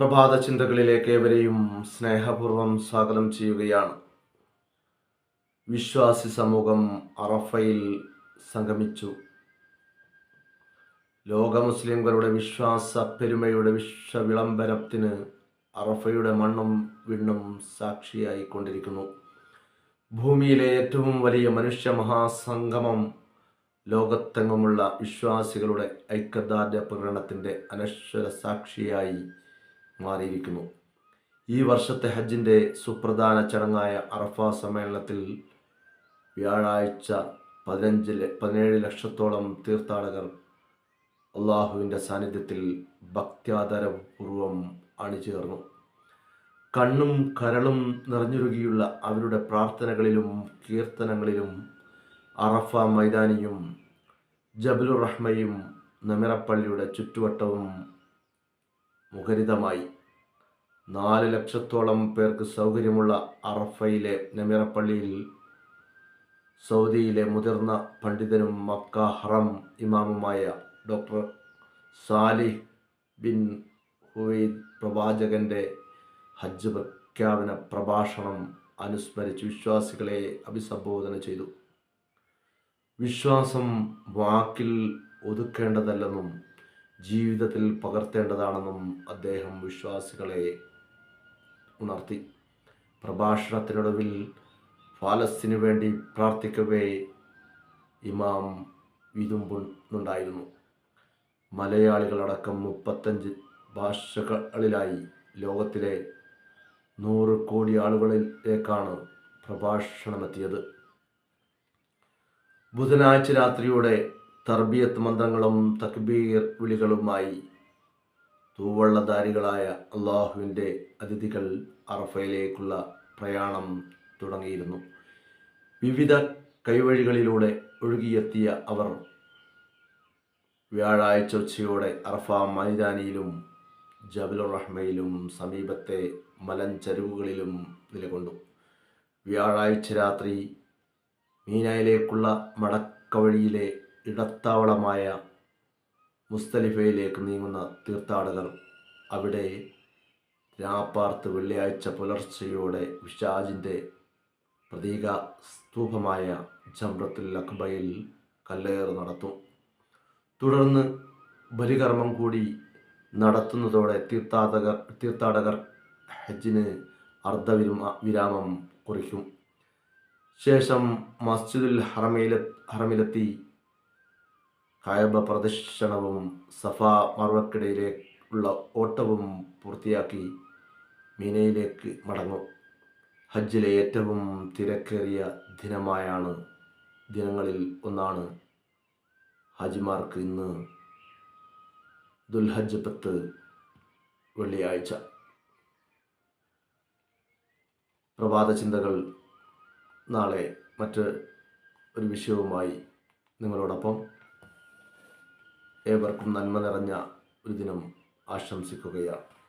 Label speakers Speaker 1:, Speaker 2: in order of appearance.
Speaker 1: പ്രഭാത ചിന്തകളിലേക്ക് ഏവരെയും സ്നേഹപൂർവം സ്വാഗതം ചെയ്യുകയാണ്. വിശ്വാസി സമൂഹം അറഫയിൽ സംഗമിച്ചു. ലോക മുസ്ലിംകളുടെ വിശ്വാസ പെരുമയുടെ വിശ്വവിളംബരത്തിന് അറഫയുടെ മണ്ണും വിണ്ണും സാക്ഷിയായി കൊണ്ടിരിക്കുന്നു ഭൂമിയിലെ ഏറ്റവും വലിയ മനുഷ്യ മഹാസംഗമം ലോകത്തെങ്ങുമുള്ള വിശ്വാസികളുടെ ഐക്യദാർഢ്യ പ്രകടനത്തിന്റെ അനശ്വര സാക്ഷിയായി മാറിയിരിക്കുന്നു. ഈ വർഷത്തെ ഹജ്ജിന്റെ സുപ്രധാന ചടങ്ങായ അറഫ സമ്മേളനത്തിൽ വ്യാഴാഴ്ച പതിനഞ്ച് പതിനേഴ് ലക്ഷത്തോളം തീർത്ഥാടകർ അള്ളാഹുവിന്റെ സാന്നിധ്യത്തിൽ ഭക്ത്യാദരപൂർവം അണിചേർന്നു. കണ്ണും കരളും നിറഞ്ഞൊരുകിയുള്ള അവരുടെ പ്രാർത്ഥനകളിലും കീർത്തനങ്ങളിലും അറഫ മൈതാനിയും ജബലുർ റഹ്മയും നമിറപ്പള്ളിയുടെ ചുറ്റുവട്ടവും മുഖരിതമായി. നാല് ലക്ഷത്തോളം പേർക്ക് സൗകര്യമുള്ള അറഫയിലെ നമിറപ്പള്ളിയിൽ സൗദിയിലെ മുതിർന്ന പണ്ഡിതനും മക്ക ഹറം ഇമാമുമായ ഡോക്ടർ സാലിഹ് ബിൻ ഹുവൈദ് പ്രവാചകന്റെ ഹജ്ജ് പ്രഖ്യാപന പ്രഭാഷണം അനുസ്മരിച്ച് വിശ്വാസികളെ അഭിസംബോധന ചെയ്തു. വിശ്വാസം വാക്കിൽ ഒതുക്കേണ്ടതല്ലെന്നും ജീവിതത്തിൽ പകർത്തേണ്ടതാണെന്നും അദ്ദേഹം വിശ്വാസികളെ ഉണർത്തി. പ്രഭാഷണത്തിനൊടുവിൽ ഫാലസ്തീനു വേണ്ടി പ്രാർത്ഥിക്കവേ ഇമാം വിതുമ്പുണ്ടായിരുന്നു. മലയാളികളടക്കം മുപ്പത്തഞ്ച് ഭാഷകളിലായി ലോകത്തിലെ നൂറ് കോടി ആളുകളിലേക്കാണ് പ്രഭാഷണമെത്തിയത്. ബുധനാഴ്ച രാത്രിയോടെ തർബിയത്ത് മന്ത്രങ്ങളും തക്ബീർ വിളികളുമായി തൂവള്ളധാരികളായ അള്ളാഹുവിന്റെ അതിഥികൾ അറഫയിലേക്കുള്ള പ്രയാണം തുടങ്ങിയിരുന്നു. വിവിധ കൈവഴികളിലൂടെ ഒഴുകിയെത്തിയ അവർ വ്യാഴാഴ്ച ഉച്ചയോടെ അറഫ മൈതാനിയിലും ജബലുർ റഹ്മയിലും സമീപത്തെ മലഞ്ചരിവുകളിലും നിലകൊണ്ടു. വ്യാഴാഴ്ച രാത്രി മീനായിലേക്കുള്ള മടക്കവഴിയിലെ ഇടത്താവളമായ മുസ്തലിഫയിലേക്ക് നീങ്ങുന്ന തീർത്ഥാടകർ അവിടെ രാപ്പാർത്ത് വെള്ളിയാഴ്ച പുലർച്ചയോടെ വിഷാജിന്റെ പ്രതീക സ്തൂപമായ ജംറത്തുൽ അക്ബയിൽ കല്ലേറ് നടത്തും. തുടർന്ന് ബലികർമ്മം കൂടി നടത്തുന്നതോടെ തീർത്ഥാടകർ തീർത്ഥാടകർ ഹജ്ജിന് അർദ്ധവിരുമ വിരാമം കുറിക്കും. ശേഷം മസ്ജിദുൽ ഹറമയിലെ ഹറമിലെത്തി കായബ പ്രദക്ഷിണവും സഫ മർവക്കിടയിലേക്കുള്ള ഓട്ടവും പൂർത്തിയാക്കി മീനയിലേക്ക് മടങ്ങും. ഹജ്ജിലെ ഏറ്റവും തിരക്കേറിയ ദിനമായാണ് ദിനങ്ങളിൽ ഒന്നാണ് ഹജ്ജിമാർക്ക് ഇന്ന് ദുൽഹജ്ജ് പത്ത് വെള്ളിയാഴ്ച. പ്രഭാത ചിന്തകൾ നാളെ മറ്റ് ഒരു വിഷയവുമായി നിങ്ങളോടൊപ്പം ഏവർക്കും നന്മ നിറഞ്ഞ ഒരു ദിനം ആശംസിക്കുകയാണ്.